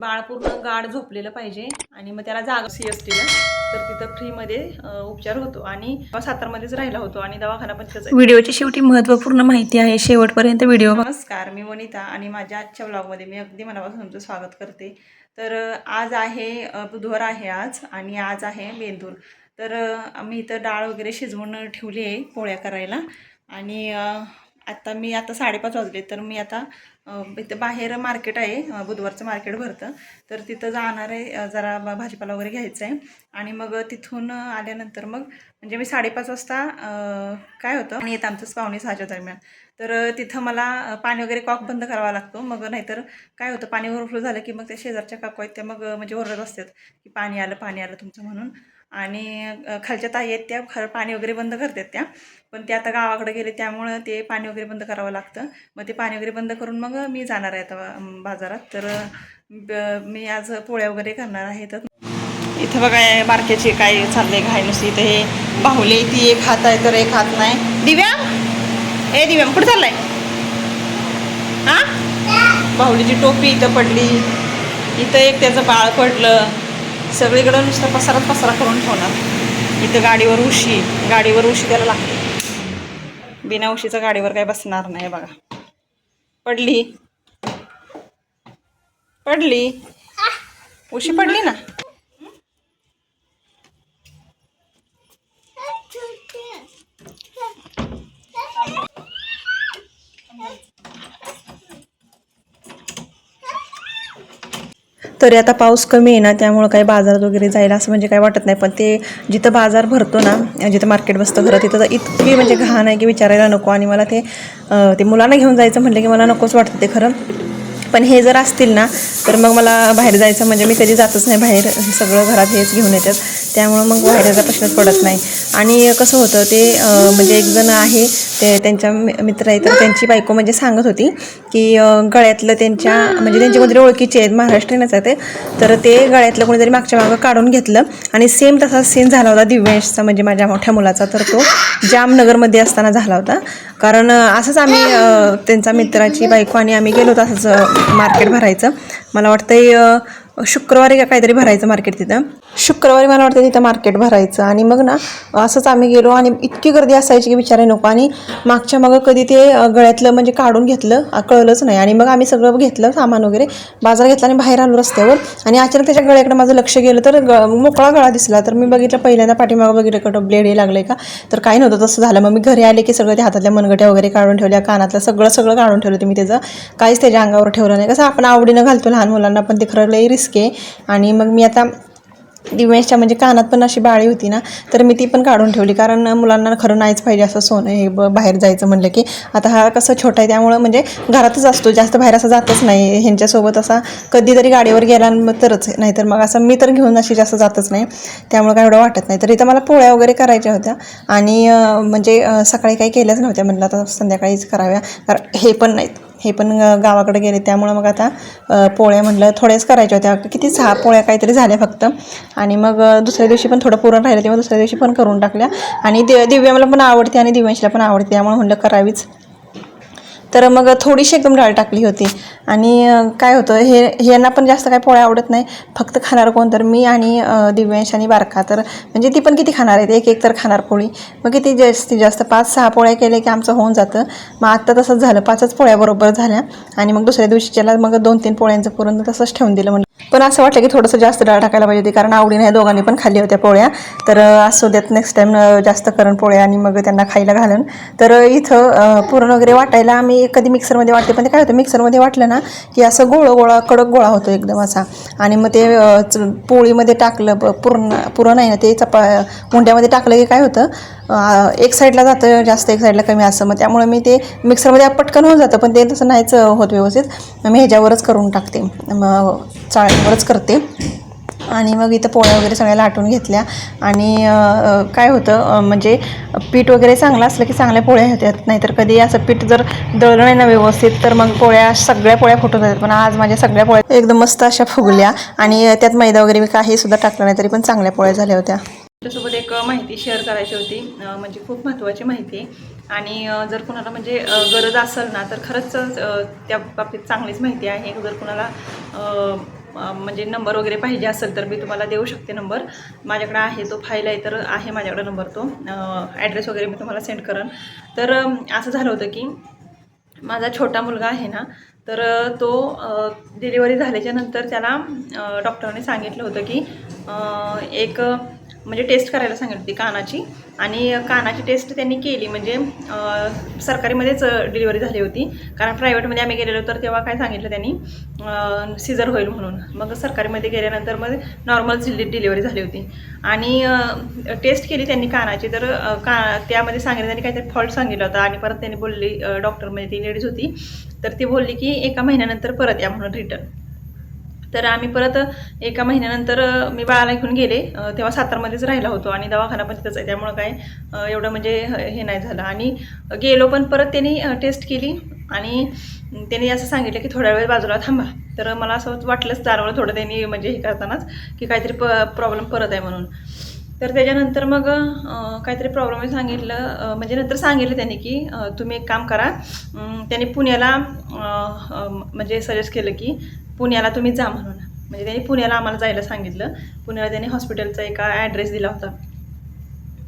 बाळ पूर्ण गाढ झोपलेलं पाहिजे आणि मग त्याला जागा सी एस टीला तर तिथं फ्रीमध्ये उपचार होतो आणि सातारमध्येच राहिला होतो आणि दवाखाना पण आहे. व्हिडिओची शेवटी महत्त्वपूर्ण माहिती आहे. शेवटपर्यंत व्हिडिओ नमस्कार मी वनिता आणि माझ्या आजच्या ब्लॉगमध्ये मी अगदी मनापासून तुमचं स्वागत करते. तर आज आहे बुधवार आहे आज आणि आज आहे बेंदूर तर मी इथं डाळ वगैरे शिजवून ठेवली आहे पोळ्या करायला आणि आता मी आता साडेपाच वाजले तर मी आता इथं बाहेर मार्केट आहे बुधवारचं मार्केट भरतं. तर तिथं जाणार आहे जरा भाजीपाला वगैरे घ्यायचा आहे. आणि मग तिथून आल्यानंतर मग म्हणजे मी साडेपाच वाजता काय होतं आणि येतं आमचंच पाहुणे सहाच्या दरम्यान. तर तिथं मला पाणी वगैरे कॉक बंद करावा लागतो. मग नाहीतर काय होतं पाणी ओव्हरफ्लो झालं की मग त्या शेजारच्या काकू आहेत त्या मग म्हणजे ओरडत असतात की पाणी आलं पाणी आलं तुमचं म्हणून. आणि खालच्या ताई आहेत त्या खरं पाणी वगैरे बंद करतात त्या. पण ते आता गावाकडे गेले त्यामुळं ते पाणी वगैरे बंद करावं लागतं. मग ते पाणी वगैरे बंद करून मग मी जाणार आहे आता बाजारात. तर ब- मी आज पोळ्या वगैरे करणार आहे तर. इथं बघा मार्केटचे काय चाललंय घाय नुसती इथं हे बाहुले ती एक हात आहे तर एक हात नाही. दिव्या! ए दिव्या कुठं चाललाय? हा? बाहुलीची टोपी इथं पडली. इथं एक त्याचं बाळ पडलं. सगळीकडं नुसतं पसारात पसारा करून ठेवणार. इथं गाडीवर उशी गाडीवर उशी त्याला लागते बिना उशीचा गाडीवर काय बसणार नाही बघा. पडली. पडली. उशी पडली ना? तरी आता पाऊस कमी आहे ना त्यामुळं काही बाजारात वगैरे जायला असं म्हणजे काही वाटत नाही. पण ते जिथं बाजार भरतो ना जिथं मार्केट बसतं खरं तिथं तर इतकी म्हणजे घाण आहे की विचारायला नको. आणि मला ते ते मुलांना घेऊन जायचं म्हटलं की मला नकोच वाटतं ते खरं. पण हे जर असतील ना तर मग मला बाहेर जायचं म्हणजे मी कधी जातच नाही बाहेर. हे सगळं घरात हेच घेऊन येतात. त्यामुळं मग बाहेर प्रश्नच पडत नाही. आणि कसं होतं ते म्हणजे एक जण आहे ते त्यांच्या मि- मित्र आहे तर त्यांची बायको म्हणजे सांगत होती की गळ्यातलं त्यांच्या म्हणजे त्यांच्यामध्ये ओळखीचे आहेत महाराष्ट्रीयनच आहे ते. तर ते गळ्यातलं कोणीतरी मागच्या मागं काढून घेतलं आणि सेम तसा सीन झाला होता दिव्यांशचा म्हणजे माझ्या मोठ्या मुलाचा. तर तो जामनगरमध्ये असताना झाला होता. कारण असंच आम्ही त्यांचा मित्राची बायको आणि आम्ही गेलो होतो असंच मार्केट भरायचं. मला वाटतंय शुक्रवारी का काहीतरी भरायचं मार्केट तिथं. शुक्रवारी मला वाटतं तिथं मार्केट भरायचं. आणि मग ना असंच आम्ही गेलो आणि इतकी गर्दी असायची की विचाराय नको. आणि मागच्या मागं कधी ते गळ्यातलं म्हणजे काढून घेतलं कळलंच नाही. आणि मग आम्ही सगळं घेतलं सामान वगैरे. बाजार घेतला आणि बाहेर आलो रस्त्यावर. आणि अचानक त्याच्या गळ्याकडे माझं लक्ष गेलं तर ग मोकळा गळा दिसला. तर मी बघितलं पहिल्यांदा पाठीमागं बघितलं कडं ब्लेड हे लागलं का? तर काही नव्हतं तसं झालं. मग मी घरी आले की सगळं त्या हातातल्या मनगट्या वगैरे काढून ठेवल्या कानातलं सगळं सगळं काढून ठेवलं मी त्याचं. काहीच त्याच्या अंगावर ठेवलं नाही. कसं आपण आवडीनं घालतो लहान मुलांना पण ते खरं लई रिस्क आहे आणि मग मी आता दिव्यांशच्या म्हणजे कानात पण अशी बाळी होती ना तर मी ती पण काढून ठेवली. कारण मुलांना खरं नाहीच पाहिजे असं सोनं हे ब बाहेर जायचं म्हणलं की. आता हा कसं छोटा आहे त्यामुळं म्हणजे घरातच असतो. जास्त बाहेर असं जातच नाही. ह्यांच्यासोबत असा कधीतरी गाडीवर गेला मग तरच. नाहीतर मग असं मी तर घेऊन अशी जास्त जातच नाही. त्यामुळे काय एवढं वाटत नाही. तर इथं मला पोळ्या वगैरे करायच्या होत्या. आणि म्हणजे सकाळी काही केल्याच नव्हत्या. म्हटलं आता संध्याकाळीच कराव्या. कारण हे पण नाहीत. हे पण गावाकडे गेले. त्यामुळं मग आता पोळ्या म्हटलं थोड्याच करायच्या होत्या. किती सहा पोळ्या काहीतरी झाल्या फक्त. आणि मग दुसऱ्या दिवशी पण थोडं पुरण राहिलं तेव्हा दुसऱ्या दिवशी पण करून टाकल्या. आणि दे दिव्या मला पण आवडते आणि दिव्यांशीला पण आवडते. त्यामुळे म्हटलं करावीच. तर मग थोडीशी एकदम डाळ टाकली होती. आणि काय होतं हे यांना पण जास्त काय पोळ्या आवडत नाही. फक्त खाणार कोण? तर मी आणि दिव्यांश आणि बारका. तर म्हणजे ती पण किती खाणार आहेत एक एक तर खाणार पोळी. मग किती जास्तीत जास्त पाच सहा पोळ्या केल्या की आमचं होऊन जातं. मग आत्ता तसंच झालं. पाचच पोळ्या बरोबर झाल्या. आणि मग दुसऱ्या दिवशीच्याला मग दोन तीन पोळ्यांचं पुरण तसंच ठेवून दिलं म्हणजे पण असं वाटलं की थोडंसं जास्त डाळ टाकायला पाहिजे होती. कारण आवडीने ह्या दोघांनी पण खाल्ली होत्या पोळ्या. तर असू देत नेक्स्ट टाईम जास्त करण पोळ्या आणि मग त्यांना खायला घालून. तर इथं पुरण वगैरे वाटायला आम्ही कधी मिक्सरमध्ये वाटते पण ते काय होतं मिक्सरमध्ये वाटलं ना की असं गोळा गोळा कडक गोळा होतो एकदम असा. आणि मग ते च- पोळीमध्ये टाकलं प- पुरण पुरण आहे ना ते चपा मुंड्यामध्ये टाकलं की काय होतं एक साईडला जातं जास्त एक साईडला कमी असं. मग त्यामुळे मी ते मिक्सरमध्ये पटकन होऊन जातं पण ते तसं नाहीच होत व्यवस्थित. मी ह्याच्यावरच करून टाकते मग चाळणीवरच करते. आणि मग इथं पोळ्या वगैरे सगळ्या लाटून घेतल्या. आणि काय होतं म्हणजे पीठ वगैरे चांगलं असलं की चांगल्या पोळ्या होत्यात नाहीतर कधी असं पीठ जर दळलं नाही ना व्यवस्थित तर मग पोळ्या सगळ्या पोळ्या फुटून जातात. पण आज माझ्या सगळ्या पोळ्या एकदम मस्त अशा फुगल्या. आणि त्यात मैदा वगैरे मी काही सुद्धा टाकलं नाही तरी पण चांगल्या पोळ्या झाल्या होत्या. तुमच्यासोबत एक माहिती शेअर करायची होती. म्हणजे खूप महत्त्वाची माहिती. आहे आणि जर कुणाला म्हणजे गरज असेल ना तर खरंच त्या बाबतीत चांगलीच माहिती आहे. जर कुणाला म्हणजे नंबर वगैरे पाहिजे असेल तर मी तुम्हाला देऊ शकते नंबर. माझ्याकडे आहे तो फाईल आहे तर आहे माझ्याकडे नंबर तो. ॲड्रेस वगैरे मी तुम्हाला सेंड करेन. तर असं झालं होतं की माझा छोटा मुलगा आहे ना तर तो डिलिव्हरी झाल्याच्यानंतर त्याला अ, डॉक्टरांनी सांगितलं होतं की एक म्हणजे टेस्ट करायला सांगितली होती कानाची. आणि कानाची टेस्ट त्यांनी केली म्हणजे सरकारीमध्येच डिलिव्हरी झाली होती. कारण प्रायव्हेटमध्ये आम्ही गेलेलो तर तेव्हा काय सांगितलं त्यांनी सिझर होईल म्हणून. मग सरकारीमध्ये गेल्यानंतर मग नॉर्मल डिलिव्हरी झाली होती. आणि टेस्ट केली त्यांनी कानाची. तर का त्यामध्ये सांगितलं त्यांनी काहीतरी फॉल्ट सांगितला होता आणि परत त्यांनी बोलली डॉक्टर म्हणजे ती लेडीज होती. तर ती बोलली की एका महिन्यानंतर परत या म्हणून रिटर्न. तर आम्ही परत एका महिन्यानंतर मी बाळाला घेऊन गेले. तेव्हा सातारमध्येच राहिला होतो आणि दवाखाना पण तिथंच आहे. त्यामुळं काय एवढं म्हणजे हे नाही झालं. आणि गेलो पण परत त्यांनी टेस्ट केली. आणि त्यांनी असं सांगितलं की थोड्या वेळ बाजूला थांबा. तर मला असं वाटलंच जाणवलं थोडं त्यांनी म्हणजे हे करतानाच की काहीतरी प प्रॉब्लेम परत आहे म्हणून. तर त्याच्यानंतर मग काहीतरी प्रॉब्लेम सांगितलं. म्हणजे नंतर सांगितलं त्यांनी की तुम्ही एक काम करा. त्यांनी पुण्याला म्हणजे सजेस्ट केलं की पुण्याला तुम्ही जा म्हणून. म्हणजे त्यांनी पुण्याला आम्हाला जायला सांगितलं. पुण्याला त्यांनी हॉस्पिटलचा एका ॲड्रेस दिला होता.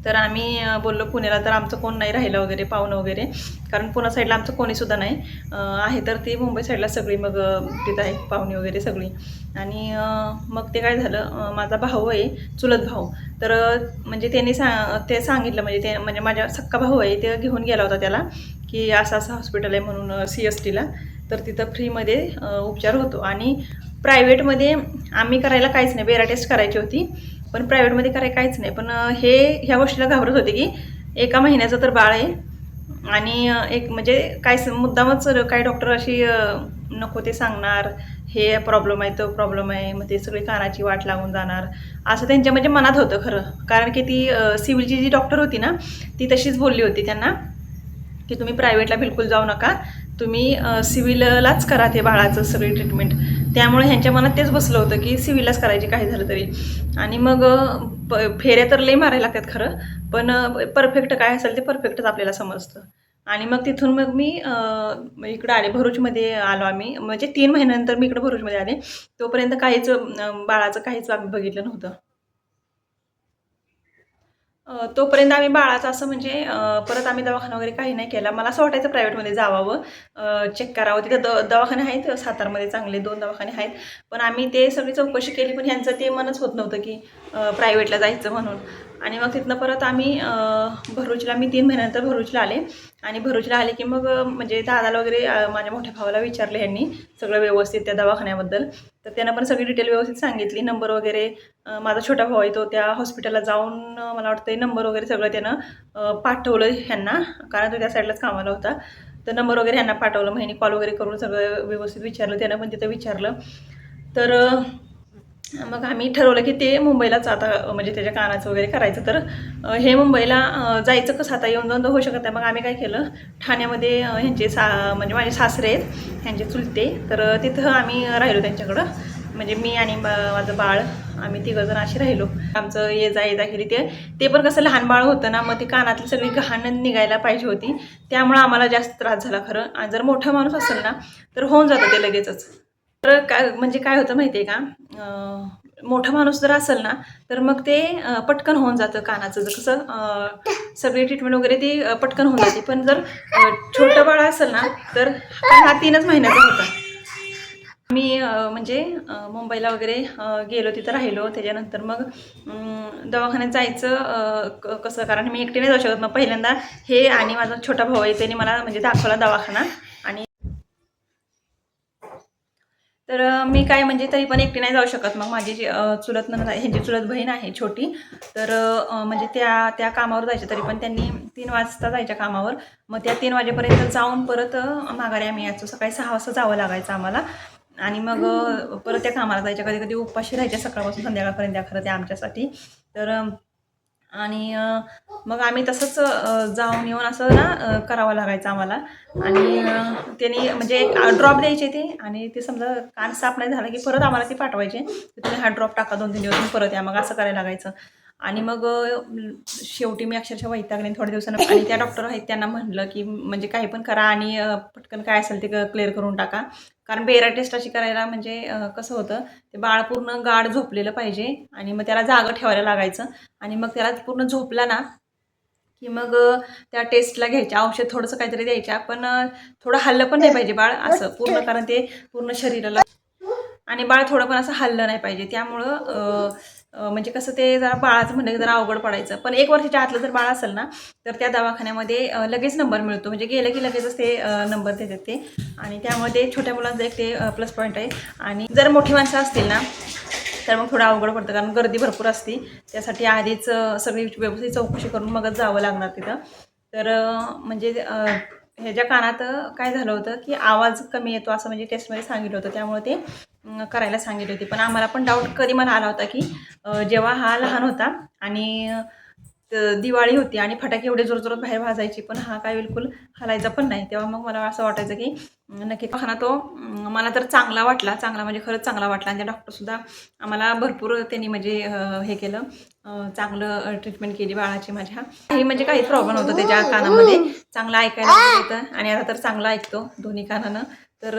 तर आम्ही बोललो पुण्याला तर आमचं कोण नाही राहिलं वगैरे पाहुणं वगैरे. कारण पुणा साईडला आमचं कोणीसुद्धा नाही. आहे तर ती मुंबई साईडला सगळी मग तिथं आहे पाहुणी वगैरे सगळी. आणि मग ते काय झालं माझा भाऊ आहे चुलत भाऊ. तर म्हणजे त्यांनी सा ते सांगितलं म्हणजे ते म्हणजे माझ्या सक्का भाऊ आहे ते घेऊन गेला होता त्याला की असं असं हॉस्पिटल आहे म्हणून सी एस टीला तर तिथं फ्रीमध्ये उपचार होतो. आणि प्रायव्हेटमध्ये आम्ही करायला काहीच नाही. बेरा टेस्ट करायची होती. पण प्रायव्हेटमध्ये करायला काहीच नाही. पण हे ह्या गोष्टीला घाबरत होते की एका महिन्याचं तर बाळ आहे. आणि एक म्हणजे काय मुद्दामच काही डॉक्टर अशी नको ते सांगणार. हे प्रॉब्लेम आहे तो प्रॉब्लेम आहे. मग ते सगळी कानाची वाट लागून जाणार. असं त्यांच्या म्हणजे मनात होतं खरं. कारण की ती सिव्हिलची जी डॉक्टर होती ना ती तशीच बोलली होती त्यांना की तुम्ही प्रायव्हेटला बिलकुल जाऊ नका. तुम्ही सिव्हिललाच करा ते बाळाचं सगळी ट्रीटमेंट त्यामुळे ह्यांच्या मनात तेच बसलं होतं की सिव्हिललाच करायची काही झालं तरी. आणि मग प फेऱ्या तर लई मारायला लागतात खरं पण परफेक्ट काय असेल ते परफेक्टच आपल्याला समजतं. आणि मग तिथून मग मी इकडं आले भरूचमध्ये आलो आम्ही. म्हणजे तीन महिन्यानंतर मी इकडं भरूचमध्ये आले. तोपर्यंत काहीच बाळाचं काहीच आम्ही बघितलं नव्हतं. तोपर्यंत आम्ही बाळाचं असं म्हणजे परत आम्ही दवाखाना वगैरे काही नाही केला. मला असं वाटायचं प्रायव्हेटमध्ये जावावं चेक करावं. तिथं द दवाखाने आहेत. सातारमध्ये चांगले दोन दवाखाने आहेत. पण आम्ही ते सगळी चौकशी केली पण ह्यांचं ते मनच होत नव्हतं की प्रायव्हेटला जायचं म्हणून. आणि मग तिथनं परत आम्ही भरूचला मी तीन महिन्यानंतर भरूचला आले. आणि भरूचला आले की मग म्हणजे दादाला वगैरे माझ्या मोठ्या भावाला विचारलं ह्यांनी सगळं व्यवस्थित त्या दवाखान्याबद्दल. तर त्यांना पण सगळी डिटेल व्यवस्थित सांगितली. नंबर वगैरे माझा छोटा भाऊ आहे तो त्या हॉस्पिटलला जाऊन मला वाटतं नंबर वगैरे सगळं त्यानं पाठवलं ह्यांना. कारण तो त्या साईडलाच कामाला होता. तर नंबर वगैरे ह्यांना पाठवलं. महिने कॉल वगैरे करून सगळं व्यवस्थित विचारलं. त्यानं पण तिथं विचारलं. तर मग आम्ही ठरवलं की ते मुंबईलाच आता म्हणजे त्याच्या कानाचं वगैरे करायचं. तर हे मुंबईला जायचं कसं आता? येऊन जाऊन होऊ शकत नाही. मग आम्ही काय केलं? ठाण्यामध्ये ह्यांचे सा म्हणजे माझे सासरे आहेत ह्यांचे चुलते. तर तिथं आम्ही राहिलो त्यांच्याकडं. म्हणजे मी आणि माझं बाळ आम्ही तिघंजण असे राहिलो. आमचं ये जा ये जा केली ते ते पण कसं लहान बाळ होतं ना मग ती कानातली सगळी घाण निघायला पाहिजे होती. त्यामुळं आम्हाला जास्त त्रास झाला खरं. आणि जर मोठा माणूस असेल ना तर होऊन जातं ते लगेचच. तर काय म्हणजे काय होतं माहिती आहे का मोठा माणूस जर असेल ना तर मग ते पटकन होऊन जातं कानाचं. जर कसं सगळी ट्रीटमेंट वगैरे ती पटकन होऊन जाते. पण जर छोटं बाळ असेल ना तर हा तीनच महिन्याचा होता. मी म्हणजे मुंबईला वगैरे गेलो तिथं राहिलो. त्याच्यानंतर मग अं, दवाखान्यात जायचं कसं कारण मी एकटीने नाही जाऊ शकत मग पहिल्यांदा हे आणि माझा छोटा भाऊ आहे त्याने मला म्हणजे दाखवला दवाखाना आणि तर मी काय म्हणजे तरी पण एकटी नाही जाऊ शकत. मग माझी जी चुलत नंद आहे ह्यांची चुलत बहीण आहे छोटी तर म्हणजे त्या त्या कामावर जायच्या तरी पण त्यांनी तीन वाजता जायच्या कामावर. मग त्या तीन वाजेपर्यंत जाऊन परत माघारी आम्ही यायचो. सकाळी सहा वाजता जावं लागायचं आम्हाला. आणि मग परत त्या कामाला जायच्या. कधी कधी उपाशी राहायच्या सकाळपासून संध्याकाळपर्यंत खरं त्या आमच्यासाठी. तर आणि मग आम्ही तसंच जाऊन येऊन असं ना करावं लागायचं आम्हाला. आणि त्यांनी म्हणजे एक ड्रॉप द्यायचे ते आणि ते समजा कान साफ नाही झालं की परत आम्हाला ते पाठवायचे. तुम्ही हा ड्रॉप टाका दोन तीन दिवस परत या. मग असं करायला लागायचं. आणि मग शेवटी मी अक्षरशः वैतागले थोड्या दिवसानं आणि त्या डॉक्टर आहेत त्यांना म्हणलं की म्हणजे काही पण करा आणि पटकन काय असेल ते क्लिअर करून टाका. कारण बेरा टेस्ट अशी करायला म्हणजे कसं होतं ते बाळ पूर्ण गाढ झोपलेलं पाहिजे आणि मग त्याला जागं ठेवायला लागायचं. आणि मग त्याला पूर्ण झोपला ना की मग त्या टेस्टला घ्यायच्या. औषध थोडंसं काहीतरी द्यायच्या पण थोडं हल्लं पण नाही पाहिजे बाळ असं. पूर्ण कारण ते पूर्ण शरीराला आणि बाळ थोडं पण असं हल्लं नाही पाहिजे. त्यामुळं म्हणजे कसं ते जरा बाळाचं म्हणलं की जरा अवघड पडायचं. पण एक वर्षाच्या आतलं जर बाळ असेल ना तर त्या दवाखान्यामध्ये लगेच नंबर मिळतो. म्हणजे गेलं की लगेचच ते नंबर देतात ते. आणि त्यामध्ये छोट्या मुलांचं एक ते प्लस पॉईंट आहे. आणि जर मोठी माणसं असतील ना तर मग थोडं अवघड पडतं. कारण गर्दी भरपूर असते. त्यासाठी आधीच सगळी व्यवस्थित चौकशी करून मगच जावं लागणार तिथं. तर म्हणजे ह्याच्या कानात काय झालं होतं की आवाज कमी येतो असं म्हणजे टेस्टमध्ये सांगितलं होतं. त्यामुळे ते करायला सांगितले होते. पण आम्हाला पण डाऊट कधी मला आला होता की जेव्हा हा लहान होता आणि दिवाळी होती आणि फटाके एवढे जोर जोरात बाहेर भाजायची पण हा काय बिलकुल हलायचा पण नाही. तेव्हा मग मला असं वाटायचं की नक्की खाना तो मला तर चांगला वाटला. चांगला म्हणजे खरंच चांगला वाटला. आणि त्या डॉक्टरसुद्धा आम्हाला भरपूर त्यांनी म्हणजे हे केलं. चांगलं ट्रीटमेंट केली बाळाची माझ्या. काही म्हणजे काही प्रॉब्लेम होतं त्याच्या कानामध्ये. चांगलं ऐकायला येतं आणि आता तर चांगला ऐकतो दोन्ही कानानं. तर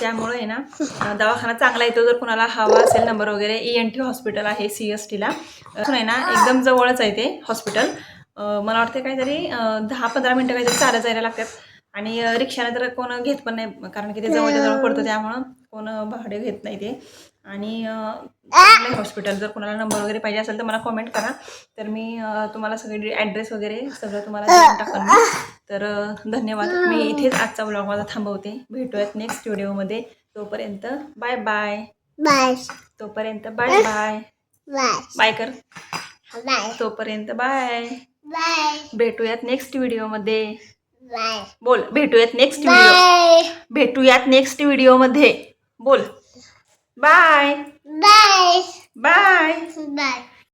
त्यामुळे आहे ना दवाखाना चांगला येतो. जर कुणाला हवा असेल नंबर वगैरे ई एन टी हॉस्पिटल आहे सी एस टीला आहे ना एकदम जवळच आहे ते हॉस्पिटल. मला वाटते काहीतरी दहा पंधरा मिनटं काहीतरी चालत जायला लागतात. आणि रिक्षाने तर कोण घेत पण नाही कारण की ते जवळच्या जवळ पडतं त्यामुळं कोण भाडे घेत नाही ते. आणि हॉस्पिटल जर कोणाला नंबर वगैरे पाहिजे असेल तर मला कॉमेंट करा. तर मी तुम्हाला सगळी ॲड्रेस वगैरे सगळं तुम्हाला देऊन टाकेन तर धन्यवाद. मी इथेच आजचा ब्लॉग माझा थांबवते. भेटूयात नेक्स्ट व्हिडिओमध्ये तोपर्यंत बाय बाय बाय तोपर्यंत बाय बाय बाय कर. तोपर्यंत बाय बाय भेटूयात नेक्स्ट व्हिडिओमध्ये बोल भेटूयात नेक्स्ट व्हिडिओ भेटूयात नेक्स्ट व्हिडिओमध्ये बोल. बाय. बाय. बाय. बाय.